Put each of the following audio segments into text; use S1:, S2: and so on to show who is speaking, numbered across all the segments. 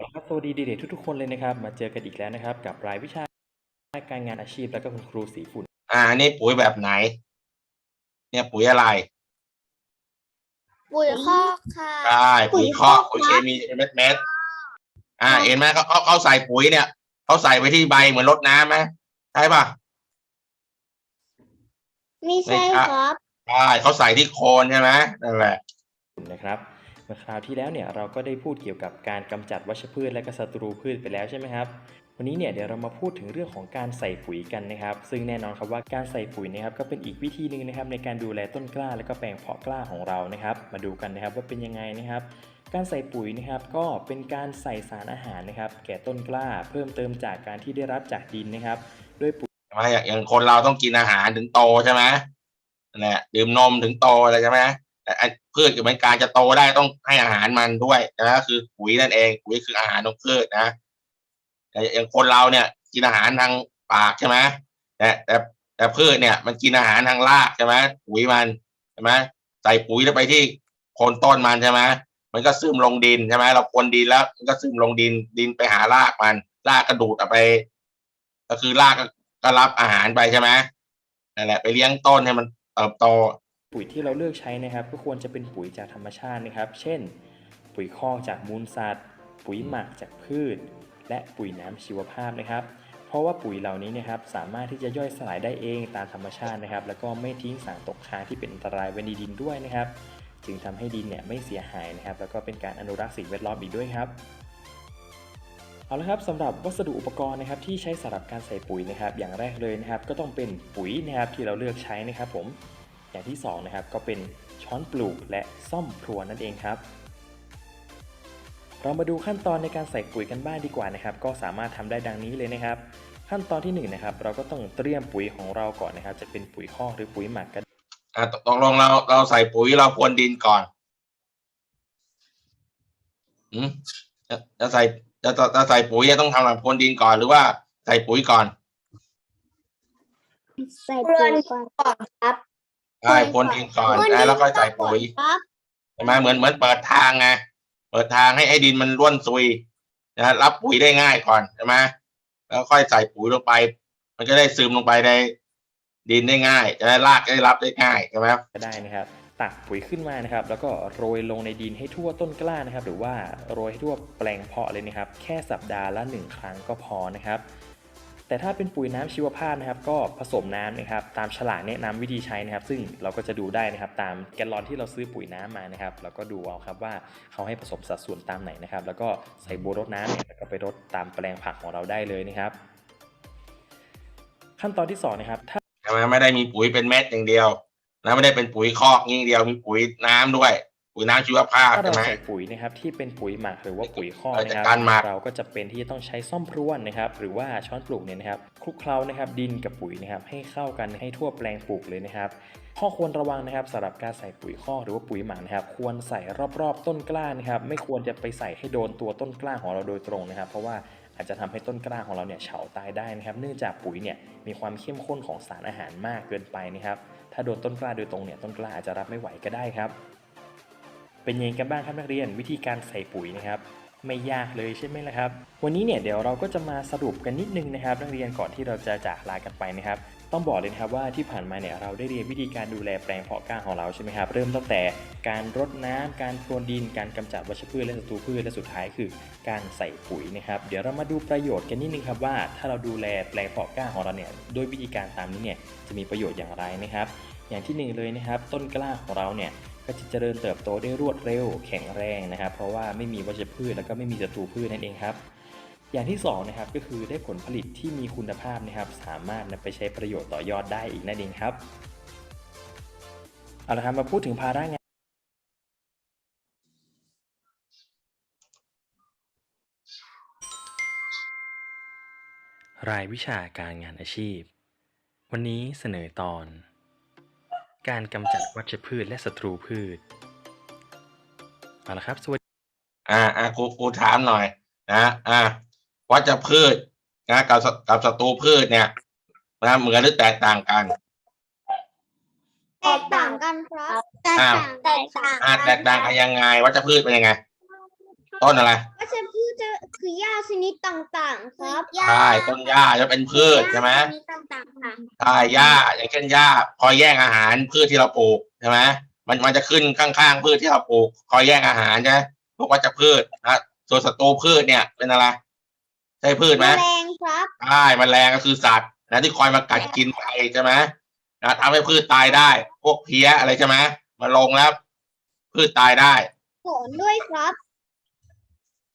S1: ครับสวัสดีเด็กๆทุกๆคนเลยนะครับ มาเจอกันอีกแล้วนะครับ กับรายวิชาการงานอาชีพแล้วก็คุณครูสีฝุ่น
S2: อ่าอันนี้ปุ๋ยแบบไหน เนี่ยปุ๋ยอะไร
S3: ปุ๋ยคอกค่ะ
S2: ใช่ปุ๋ยคอกปุ๋ยเคมีเม็ดเม็ดๆอ่า เห็นไหมเขาเขาเขาใส่ปุ๋ยเนี่ยเขาใส่ไปที่ใบเหมือนรดน้ำไหมใช่ปะ
S3: ไม่ใช่
S2: ไม่ครับ
S3: ครับ
S2: ใช่เขาใส่ที่โคนใช่ไหมนั่นแหละ
S1: นะครับเมื่อคราวที่แล้วเนี่ยเราก็ได้พูดเกี่ยวกับการกำจัดวัชพืชและก็ศัตรูพืชไปแล้วใช่ไหมครับวันนี้เนี่ยเดี๋ยวเรามาพูดถึงเรื่องของการใส่ปุ๋ยกันนะครับ ซึ่งแน่นอนครับว่าการใส่ปุ๋ยนะครับก็เป็นอีกวิธีหนึ่งนะครับในการดูแลต้นกล้าและก็แปลงเพาะกล้าของเรานะครับ มาดูกันนะครับว่าเป็นยังไงนะครับการใส่ปุ๋ยนะครับก็เป็นการใส่สารอาหารนะครับ แก่ต้นกล้าเพิ่มเติมจากการที่ได้รับจากดินนะครับ ด้วยปุ๋ย
S2: อย่างคนเราต้องกินอาหารถึงโตใช่ไหมนั่แหละดื่มนมถึงโตอะไรใช่ไหม พืชกับมันการจะโตได้ต้องให้อาหารมันด้วยนะก็คือปุ๋ยนั่นเองปุ๋ยคืออาหารของพืชนะแต่อย่างคนเราเนี่ย กินอาหารทางปากใช่ไหมแต่แต่แต่พืชเนี่ย มันกินอาหารทางรากใช่ไหมปุ๋ยมันใช่ไหมใส่ปุ๋ยแล้วไปที่โคนต้นมันใช่ไหมมันก็ซึมลงดินใช่ไหมเราพรวนดินแล้ว มันก็ซึมลงดินดินไปหารากมัน รากกระดูดเอาไป ก็คือรากก็รับอาหารไปใช่ไหมนั่นแหละไปเลี้ยงต้นให้มันเติบโต
S1: ปุ๋ยที่เราเลือกใช้นะครับ ก็ควรจะเป็นปุ๋ยจากธรรมชาตินะครับ เช่น ปุ๋ยคอกจากมูลสัตว์ ปุ๋ยหมักจากพืช และปุ๋ยน้ำชีวภาพนะครับ เพราะว่าปุ๋ยเหล่านี้นะครับสามารถที่จะย่อยสลายได้เองตามธรรมชาตินะครับ แล้วก็ไม่ทิ้งสารตกค้างที่เป็นอันตรายไว้ในดินด้วยนะครับ จึงทำให้ดินเนี่ยไม่เสียหายนะครับ แล้วก็เป็นการอนุรักษ์สิ่งแวดล้อมอีกด้วยครับเอาละครับสำหรับวัสดุอุปกรณ์นะครับที่ใช้สำหรับการใส่ปุ๋ยนะครับ อย่างแรกเลยนะครับ ก็ต้องเป็นปุ๋ยนะครับที่เราเลือกใช้นะครับผม อย่างที่สองนะครับก็เป็นช้อนปลูกและซ่อมพรวนนั่นเองครับ เรามาดูขั้นตอนในการใส่ปุ๋ยกันบ้างดีกว่านะครับ ก็สามารถทำได้ดังนี้เลยนะครับ ขั้นตอนที่หนึ่งนะครับเราก็ต้องเตรียมปุ๋ยของเราก่อนนะครับ จะเป็นปุ๋ยคอกหรือปุ๋ยหมักกัน
S2: อะตกลงเราเราใส่ปุ๋ยเราพรวนดินก่อนอืมจะจะใส่จะจะจะใส่ปุ๋ยจะต้องทำอะไรพรวนดินก่อนหรือว่าใส่ปุ๋ยก่อน
S3: ใส่ปุ๋ยก่อนครับ
S2: ใช่พรวนดินก่อนนะแล้วก็ใส่ปุ๋ย
S3: ครับ
S2: ใช่ไหมเหมือนเหมือนเปิดทางไงเปิดทางให้ไอ้ดินมันร่วนซุยนะรับปุ๋ยได้ง่ายก่อนใช่ไหมแล้วค่อยใส่ปุ๋ยลงไป มันก็ได้ซึมลงไปในดินได้ง่ายจะได้รากจะได้รับได้ง่ายใช่ไหม
S1: ก็ได้นะครับ ตักปุ๋ยขึ้นมานะครับ แล้วก็โรยลงในดินให้ทั่วต้นกล้านะครับ หรือว่าโรยให้ทั่วแปลงเพาะเลยนะครับ แค่สัปดาห์ละหนึ่งครั้งก็พอนะครับ แต่ถ้าเป็นปุ๋ยน้ำชีวภาพนะครับก็ผสมน้ำนะครับตามฉลากแนะนำวิธีใช้นะครับ ซึ่งเราก็จะดูได้นะครับตามแกลลอนที่เราซื้อปุ๋ยน้ำมานะครับเราก็ดูเอาครับว่าเขาให้ผสมสัดส่วนตามไหนนะครับ แล้วก็ใส่บัวรดน้ำเนี่ยแล้วก็ไปรดตามแปลงผักของเราได้เลยนะครับ ขั้นตอนที่สองนะครับถ้า
S2: ไมไม่ได้มีปุ๋ยเป็นเม็ดอย่างเดียวนะไม่ได้เป็นปุ๋ยคอกอย่างเดียวมีปุ๋ยน้ำด้วย ปุ๋ยน้ำชีวภาพ
S1: ถ้า
S2: ใช่
S1: เรา
S2: ไหม
S1: ใส่ปุ๋ยนะครับที่เป็นปุ๋ยหมักหรือว่าปุ๋ยคอก
S2: เออ
S1: นะ
S2: จาก
S1: ครับ
S2: การหมัก
S1: เราก็จะเป็นที่จะต้องใช้ซ่อมพรวนนะครับ หรือว่าช้อนปลูกเนี่ยนะครับคลุกเคล้านะครับดินกับปุ๋ยนะครับให้เข้ากันให้ทั่วแปลงปลูกเลยนะครับ ข้อควรระวังนะครับสำหรับการใส่ปุ๋ยคอกหรือว่าปุ๋ยหมักนะครับ ควรใส่รอบๆต้นกล้านะครับ ไม่ควรจะไปใส่ให้โดนตัวต้นกล้าของเราโดยตรงนะครับ เพราะว่าอาจจะทำให้ต้นกล้าของเราเนี่ยเฉาตายได้นะครับ เนื่องจากปุ๋ยเนี่ยมีความเข้มข้นของสารอาหารมากเกินไปนะครับ ถ้าโดนต้นกล้าโดยตรงเนี่ยต้นกล้าอาจจะรับไม่ไหวก็ได้ครับ เป็นยังไงกันบ้างครับนักเรียนวิธีการใส่ปุ๋ยนะครับ ไม่ยากเลยใช่ไหมล่ะครับ วันนี้เนี่ยเดี๋ยวเราก็จะมาสรุปกันนิดนึงนะครับ นักเรียนก่อนที่เราจะจากลากันไปนะครับ ต้องบอกเลยนะครับว่าที่ผ่านมาเนี่ยเราได้เรียนวิธีการดูแลแปลงเพาะกล้าของเราใช่ไหมครับเริ่มตั้งแต่การรดน้ำการพรวนดิน การกำจัดวัชพืชและศัตรูพืชและสุดท้ายคือ การใส่ปุ๋ยนะครับ เดี๋ยวเรามาดูประโยชน์กันนิดนึงครับว่า ถ้าเราดูแลแปลงเพาะกล้าของเราเนี่ยด้วยวิธีการตามนี้เนี่ยจะมีประโยชน์อย่างไรนะครับ อย่างที่หนึ่งเลยนะครับต้นกล้าของเราเนี่ย ก็จะเจริญเติบโตได้รวดเร็วแข็งแรงนะครับ เพราะว่าไม่มีวัชพืชแล้วก็ไม่มีศัตรูพืชนั่นเองครับ อย่างที่สองนะครับก็คือได้ผลผลิตที่มีคุณภาพนะครับ สามารถนำไปใช้ประโยชน์ต่อยอดได้อีกนั่นเองครับเอาละครับมาพูดถึงภาระงานรายวิชาการงานอาชีพ วันนี้เสนอตอน การกำจัดวัชพืชและศัตรูพืชเอาละครับสวัสดี
S2: อ่าอ่าครูครูถามหน่อย นะอ่าวัชพืชนะกับศักับศัตรูพืชเนี่ยนะเหมือนหรือแตกต่างกัน
S3: แตกต่างกันครับแตก
S2: อ้าว
S3: ต่างแตกต่าง
S2: อ่าแตกต่างกันยังไง วัชพืชเป็นยังไง ต้นอะไร
S3: วัชพืชจะคือหญ้าชนิดต่างๆ ครับ
S2: ใช่ต้นหญ้าจะเป็นพืชใช่ไหม
S3: ชนิดต่างๆค่ะ
S2: ใช่หญ้าอย่างเช่นหญ้าคอยแย่งอาหารพืชที่เราปลูกใช่ไหมมันมันจะขึ้นข้างๆพืชที่เราปลูกคอยแย่งอาหารใช่ไหมพวกวัชพืชนะส่วนศัตรูพืชเนี่ยเป็นอะไรใช่พืชไหม
S3: แมลงครับ
S2: ใช่แมลงก็คือสัตว์นะที่คอยมากัดกินไปใช่ไหมนะทำให้พืชตายได้ พวกเพี้ยอะไรใช่ไหมมาลงแล้วพืชตายได้
S3: ฝนด้วยครับ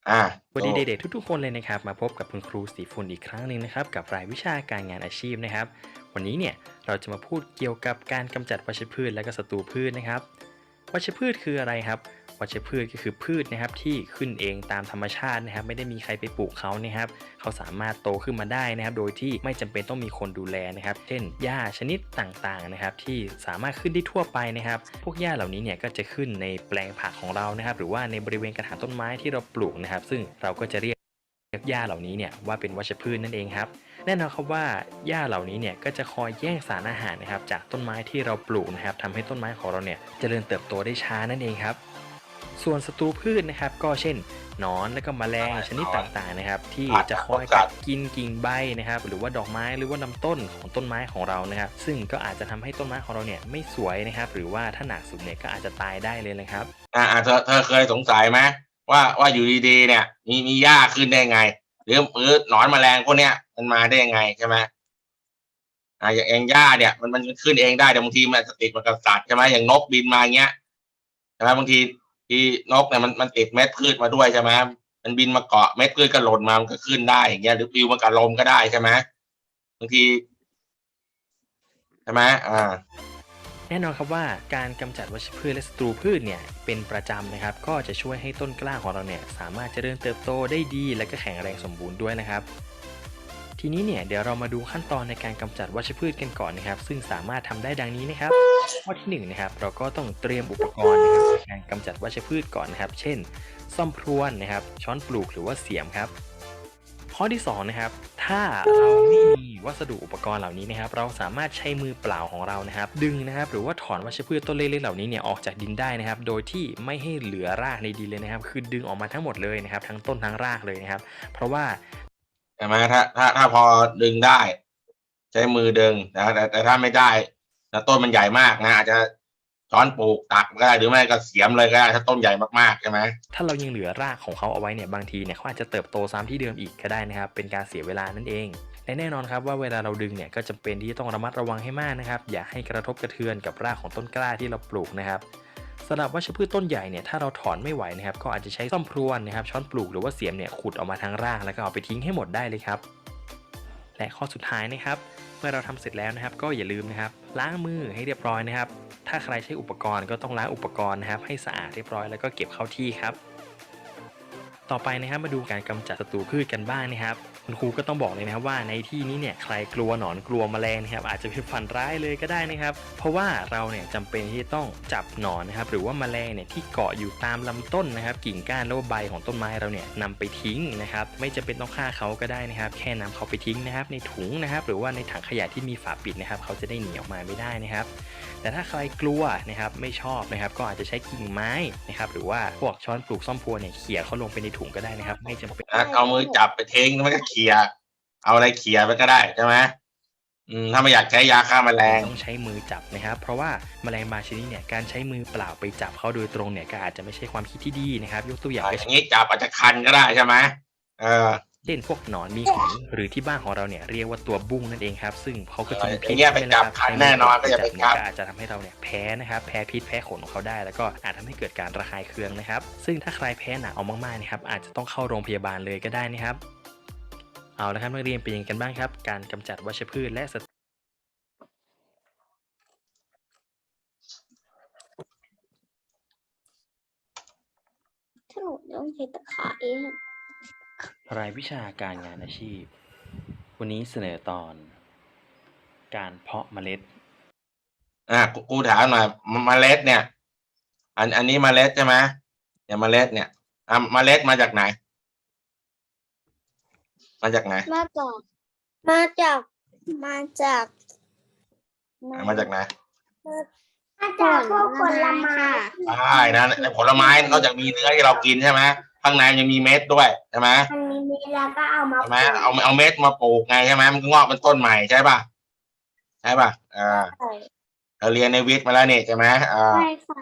S2: อ่า
S1: สวัสดีเด็กๆทุกๆคนเลยนะครับมาพบกับคุณครูสีฝุ่นอีกครั้งหนึ่งนะครับกับรายวิชาการงานอาชีพนะครับ วันนี้เนี่ยเราจะมาพูดเกี่ยวกับการกำจัดวัชพืชและก็ศัตรูพืชนะครับ วัชพืชคืออะไรครับ วัชพืชก็คือพืชนะครับที่ขึ้นเองตามธรรมชาตินะครับ ไม่ได้มีใครไปปลูกเขานะครับ เขาสามารถโตขึ้นมาได้นะครับ โดยที่ไม่จำเป็นต้องมีคนดูแลนะครับ เช่นหญ้าชนิดต่างๆนะครับ ที่สามารถขึ้นได้ทั่วไปนะครับ พวกหญ้าเหล่านี้เนี่ยก็จะขึ้นในแปลงผักของเรานะครับ หรือว่าในบริเวณกระถางต้นไม้ที่เราปลูกนะครับ ซึ่งเราก็จะเรียกหญ้าเหล่านี้เนี่ยว่าเป็นวัชพืชนั่นเองครับแน่นอนครับว่าหญ้าเหล่านี้เนี่ยก็จะคอยแย่งสารอาหารนะครับจากต้นไม้ที่เราปลูกนะครับทำให้ต้นไม้ของเราเนี่ยเจริญเติบโตได้ช้านั่นเองครับ ส่วนศัตรูพืชนะครับก็เช่นหนอนและก็แมลงชนิดต่างๆนะครับ ที่จะคอยกัดกินกิ่งใบนะครับ หรือว่าดอกไม้หรือว่าลำต้นของต้นไม้ของเรานะครับ ซึ่งก็อาจจะทำให้ต้นไม้ของเราเนี่ยไม่สวยนะครับ หรือว่าถ้าหนักสุดเนี่ยก็อาจจะตายได้เลยนะครับ
S2: อ่าอ่าเธอเธอเคยสงสัยไหมว่าว่าอยู่ดีๆเนี่ย มีมีหญ้าขึ้นได้ไง หรือหรือหนอนแมลงพวกเนี้ยมันมาได้ยังไงใช่ไหมอ่าอย่างเองหญ้าเนี่ยมันมันขึ้นเองได้แต่บางทีมันอาจจะติดมากับสัตว์ใช่ไหมอย่างนกบินมาเงี้ยใช่ไหมบางที ที่นกเนี่ยมันมันติดเม็ดพืชมาด้วยใช่ไหมมันบินมาเกาะเม็ดพืชก็หล่นมามันก็ขึ้นได้อย่างเงี้ยหรือปลิวมากับลมก็ได้ใช่ไหมบางทีใช่ไหมอ่า
S1: แน่นอนครับว่าการกำจัดวัชพืชและศัตรูพืชเนี่ยเป็นประจำนะครับ ก็จะช่วยให้ต้นกล้าของเราเนี่ยสามารถเจริญเติบโตได้ดี และก็แข็งแรงสมบูรณ์ด้วยนะครับ ทีนี้เนี่ยเดี๋ยวเรามาดูขั้นตอนในการกำจัดวัชพืชกันก่อนนะครับ ซึ่งสามารถทำได้ดังนี้นะครับ ข้อที่หนึ่งนะครับเราก็ต้องเตรียมอุปกรณ์นะครับ การกำจัดวัชพืชก่อนนะครับ เช่นซ่อมพรวนนะครับ ช้อนปลูกหรือว่าเสียมครับ ข้อที่สองนะครับ ถ้าเราไม่มีวัสดุอุปกรณ์เหล่านี้นะครับ เราสามารถใช้มือเปล่าของเรานะครับ ดึงนะครับ หรือว่าถอนวัชพืชต้นเล็กๆเหล่านี้เนี่ยออกจากดินได้นะครับ โดยที่ไม่ให้เหลือรากในดินเลยนะครับ คือดึงออกมาทั้งหมดเลยนะครับ ทั้งต้นทั้งรากเลยนะครับ เพราะว่า
S2: ใช่ไหมถ้าถ้าถ้าพอดึงได้ ใช้มือดึงนะแต่แต่ถ้าไม่ได้นะต้นมันใหญ่มากนะอาจจะ ช้อนปลูกตักก็ได้หรือไม่ก็เสียมเลยก็ได้ถ้าต้นใหญ่มากๆใช่ไหม
S1: ถ้าเรายังเหลือรากของเขาเอาไว้เนี่ยบางทีเนี่ยเขาอาจจะเติบโตซ้ำที่เดิมอีกก็ได้นะครับ เป็นการเสียเวลานั่นเองและแน่นอนครับว่าเวลาเราดึงเนี่ยก็จำเป็นที่จะต้องระมัดระวังให้มากนะครับ อย่าให้กระทบกระเทือนกับรากของต้นกล้าที่เราปลูกนะครับสำหรับวัชพืชต้นใหญ่เนี่ยถ้าเราถอนไม่ไหวนะครับก็อาจจะใช้ซ่อมพรวนนะครับช้อนปลูกหรือว่าเสียมเนี่ยขุดออกมาทางรากแล้วก็เอาไปทิ้งให้หมดได้เลยครับ และข้อสุดท้ายนะครับ เมื่อเราทำเสร็จแล้วนะครับ ก็อย่าลืมนะครับล้างมือให้เรียบร้อยนะครับ ถ้าใครใช้อุปกรณ์ก็ต้องล้างอุปกรณ์นะครับ ให้สะอาดเรียบร้อยแล้วก็เก็บเข้าที่ครับ ต่อไปนะครับมาดูการกำจัดศัตรูพืชกันบ้างนะครับ คุณครูก็ต้องบอกเลยนะครับว่าในที่นี้เนี่ยใครกลัวหนอนกลัวแมลงนะครับอาจจะเป็นฝันร้ายเลยก็ได้นะครับ เพราะว่าเราเนี่ยจำเป็นที่จะต้องจับหนอนนะครับหรือว่าแมลงเนี่ยที่เกาะอยู่ตามลำต้นนะครับ กิ่งก้านแล้วใบของต้นไม้เราเนี่ยนำไปทิ้งนะครับไม่จำเป็นต้องฆ่าเขาก็ได้นะครับ แค่นำเขาไปทิ้งนะครับในถุงนะครับ หรือว่าในถังขยะที่มีฝาปิดนะครับ เขาจะได้หนีออกมาไม่ได้นะครับ แต่ถ้าใครกลัวนะครับไม่ชอบนะครับ ก็อาจจะใช้กิ่งไม้นะครับ หรือว่าพวกช้อนปลูกซ่อมพรวเนี่ยเขี่ยเขาลงไปในถุงก็ได้นะครับ ไม่จำเป็น
S2: เอามือจับไปทิ้งมันก็เขี่ยเอาอะไรเขี่ยไปก็ได้ใช่ไหมอืมถ้าไม่อยากใช้ยาฆ่าแมลง
S1: ต้องใช้มือจับนะครับ เพราะว่าแมลงบางชนิดเนี่ยการใช้มือเปล่าไปจับเขาโดยตรงเนี่ยก็อาจจะไม่ใช่ความคิดที่ดีนะครับ ยกตัวอย่าง
S2: อย่างนี้จับอาจจะคันก็ได้ใช่ไหมเออ
S1: เช่นพวกหนอนมีขนหรือที่บ้านของเราเนี่ยเรียกว่าตัวบุ้งนั่นเองครับ ซึ่งเขาก็จะมี
S2: อย่างเงี้ยไปจับ
S1: ใช่หม
S2: ขันแน่นอนก็อย่าไปจับ
S1: ก็อาจจะทำให้เราเนี่ยแพ้นะครับ แพ้พิษแพ้ขนของเขาได้ แล้วก็อาจทำให้เกิดการระคายเคืองนะครับ ซึ่งถ้าใครแพ้หนักเอามากๆนะครับอาจจะต้องเข้าโรงพยาบาลเลยก็ได้นะครับ เอาละครับนักเรียนเป็นยังไงกันบ้างครับ การกำจัดวัชพืชและศัตรู
S3: ถ้าหนูต้องใช้ตะข่ายอะ
S1: รายวิชาการงานอาชีพ วันนี้เสนอตอน การเพาะเมล็ด
S2: อะกูกูถามหน่อยมเมล็ดเนี่ย อันอันนี้เมล็ดใช่ไหมเนี่ยเมล็ดเนี่ยอะเมล็ดมาจากไหน มาจากไหน
S3: มาจาก มาจาก มาจาก
S2: อะมาจากไหน
S3: มาจากพวกผลไม้
S2: ใช่นะในผลไม้นอกจากมีเนื้อที่เรากินใช่ไหมข้างในยังมีเม็ดด้วยใช่ไหม
S3: มันมีเม็ดแล้วก็เอามา
S2: ใช่ไหมเอาเอาเม็ดมาปลูกไงใช่ไหมมันก็งอกเป็นต้นใหม่ใช่ป่ะใช่ป่ะอ่า
S3: ใช่
S2: เราเรียนในวิทย์มาแล้วนี่ใช่ไหมอ่า
S3: ใช่ค่ะ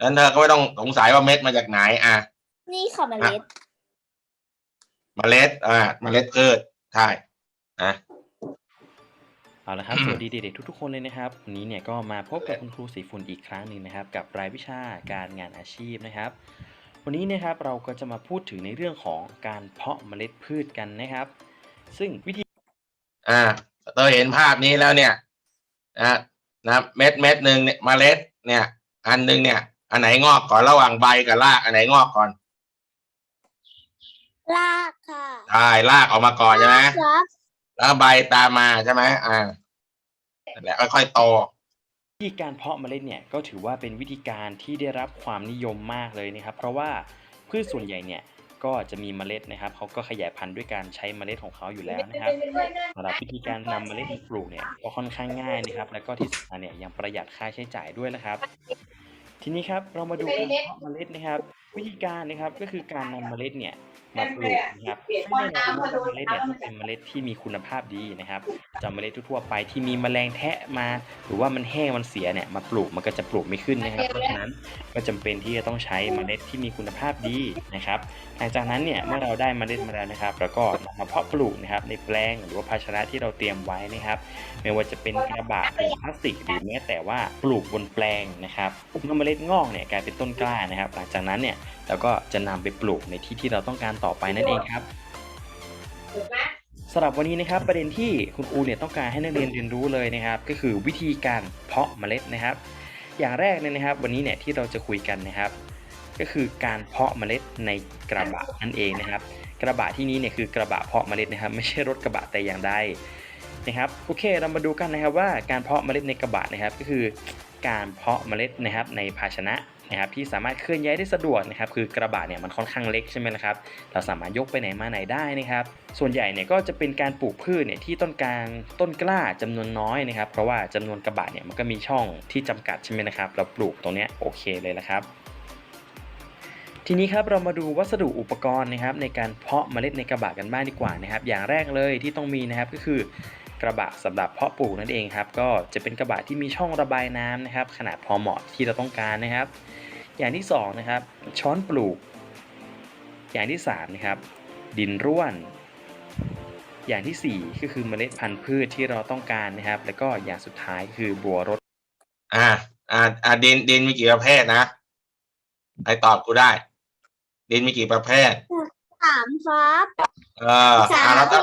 S2: นั้นเธอก็ไม่ต้องสงสัยว่าเม็ดมาจากไหนอะ
S3: นี่ค่ะเมล็ด
S2: เมล็ดอ่าเมล็ดพืชใช่นะ
S1: เอาละครับสวัสดีเด็กๆทุกๆคนเลยนะครับวันนี้เนี่ยก็มาพบกับคุณครูสีฝุ่นอีกครั้งหนึ่งนะครับ กับรายวิชาการงานอาชีพนะครับ วันนี้นะครับเราก็จะมาพูดถึงในเรื่องของการเพาะเมล็ดพืชกันนะครับ ซึ่งวิธี
S2: อ่าเธอเห็นภาพนี้แล้วเนี่ยนะนะเม็ดเม็ดหนึ่งเนี่ยเมล็ดเนี่ย อันหนึ่งเนี่ย อันไหนงอกก่อนระหว่างใบกับรากอันไหนงอกก่อน
S3: รากค่ะ
S2: ใช่รากออกมาก่อนใช่ไหม
S3: ครับ
S2: แล้วใบตามมาใช่ไหมอ่านั่นแหละค่อยๆโต
S1: วิธีการเพาะเมล็ดเนี่ยก็ถือว่าเป็นวิธีการที่ได้รับความนิยมมากเลยนะครับ เพราะว่าพืชส่วนใหญ่เนี่ยก็จะมีเมล็ดนะครับเขาก็ขยายพันธุ์ด้วยการใช้เมล็ดของเขาอยู่แล้วนะครับสำหรับวิธีการนำเมล็ดมาปลูกเนี่ยก็ค่อนข้างง่ายนะครับ แล้วก็ที่สำคัญเนี่ยยังประหยัดค่าใช้จ่ายด้วยนะครับ ทีนี้ครับเรามาดูการเพาะเมล็ดนะครับ วิธีการนะครับก็คือการนำเมล็ดเนี่ย มาปลูกนะครับเมล็ดเนี่ยเป็นเมล็ดที่มีคุณภาพดีนะครับจะเมล็ดทั่วไปที่มีแมลงแทะมา หรือว่ามันแห้งมันเสียเนี่ยมาปลูกมันก็จะปลูกไม่ขึ้นนะครับ เพราะฉะนั้นก็จำเป็นที่จะต้องใช้เมล็ดที่มีคุณภาพดีนะครับหลังจากนั้นเนี่ยเมื่อเราได้เมล็ดมาแล้วนะครับเราก็นำมาเพาะปลูกนะครับในแปลงหรือว่าภาชนะที่เราเตรียมไว้นะครับ ไม่ว่าจะเป็นกระบะถุงพลาสติกหรือแม้แต่ว่าปลูกบนแปลงนะครับเมื่อเมล็ดงอกเนี่ยกลายเป็นต้นกล้านะครับ หลังจากนั้นเนี่ย เราก็จะนำไปปลูกในที่ที่เราต้องการต่อไปนั่นเองครับสำหรับวันนี้นะครับประเด็นที่คุณครูเนี่ยต้องการให้นักเรียนเรียนรู้เลยนะครับ ก็คือวิธีการเพาะเมล็ดนะครับ อย่างแรกเลยนะครับ วันนี้เนี่ยที่เราจะคุยกันนะครับ ก็คือการเพาะเมล็ดในกระบะนั่นเองนะครับ กระบะที่นี้เนี่ยคือกระบะเพาะเมล็ดนะครับ ไม่ใช่รถกระบะแต่อย่างใดนะครับโอเคเรามาดูกันนะครับว่าการเพาะเมล็ดในกระบะนะครับ ก็คือการเพาะเมล็ดนะครับในภาชนะ นะครับที่สามารถเคลื่อนย้ายได้สะดวกนะครับคือกระบะเนี่ยมันค่อนข้างเล็กใช่ไหมล่ะครับเราสามารถยกไปไหนมาไหนได้นะครับส่วนใหญ่เนี่ยก็จะเป็นการปลูกพืชเนี่ยที่ต้นกลางต้นกล้าจำนวนน้อยนะครับเพราะว่าจำนวนกระบะเนี่ยมันก็มีช่องที่จำกัดใช่ไหมนะครับเราปลูกตรงเนี้ยโอเคเลยละครับทีนี้ครับเรามาดูวัสดุอุปกรณ์นะครับในการเพาะเมล็ดในกระบะกันบ้างดีกว่านะครับอย่างแรกเลยที่ต้องมีนะครับก็คือ กระบะสำหรับเพาะปลูกนั่นเองครับก็จะเป็นกระบะที่มีช่องระบายน้ำนะครับ ขนาดพอเหมาะที่เราต้องการนะครับ อย่างที่สองนะครับช้อนปลูก อย่างที่สามนะครับดินร่วน อย่างที่สี่ก็คือเมล็ดพันธุ์พืชที่เราต้องการนะครับ แล้วก็อย่างสุดท้ายคือบัวรด
S2: อ่าอ่าอ่าดินดินมีกี่ประเภทนะใครตอบกูได้ ดินมีกี่ประเภท
S3: สามครับ
S2: เอออ่าแล้วก็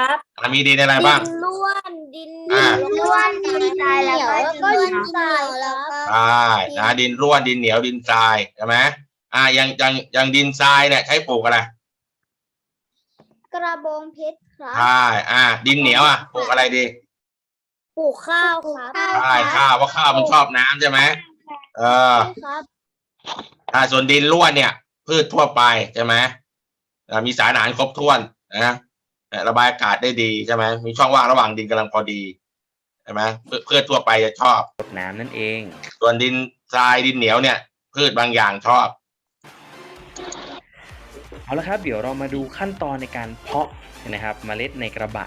S3: ครับ
S2: อ่ามีดินอะไรบ้าง
S3: ดินล้วนดิน
S2: อ่า
S3: ล้วนดินทรายแล้วก็ดินทรายแล้วก็
S2: ใช่นะดินร่วนดินเหนียวดินทรายใช่ไหมอ่าอย่างอย่างอย่างดินทรายเนี่ยใช้ปลูกอะไร
S3: กระบองเพชรครับ
S2: ใช่อ่า ดินเหนียวอะปลูกอะไรดี
S3: ปลูกข้าวครับ
S2: ใช่ข้าวเพราะข้าวมันชอบน้ำใช่ไหมเออ
S3: ครับ
S2: อ่าส่วนดินร่วนเนี่ย พืชทั่วไปใช่ไหมอ่ามีสารอาหารครบถ้วนนะอ่า ระบายอากาศได้ดีใช่ไหมมีช่องว่างระหว่างดินกำลังพอดีใช่ไหมพืชพืชทั่วไปจะชอบ
S1: รดน้ำนั่นเอง
S2: ส่วนดินทรายดินเหนียวเนี่ย พืชบางอย่างชอบ
S1: เอาละครับ เดี๋ยวเรามาดูขั้นตอนในการเพาะนะครับเมล็ดในกระบะ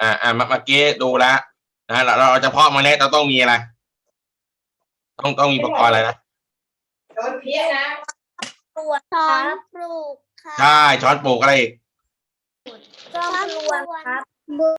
S2: อ่าอ่าเมื่อเมื่อกี้ดูแล้วนะเราเราจะเพาะเมล็ดเราต้องมีอะไรต้องต้องมีอุปกรณ์อะไรนะ
S3: ปลูกช้อนปลูกครับ
S2: ใช่ช้อนปลูกอะไรอีก
S3: จอมปลวกครับ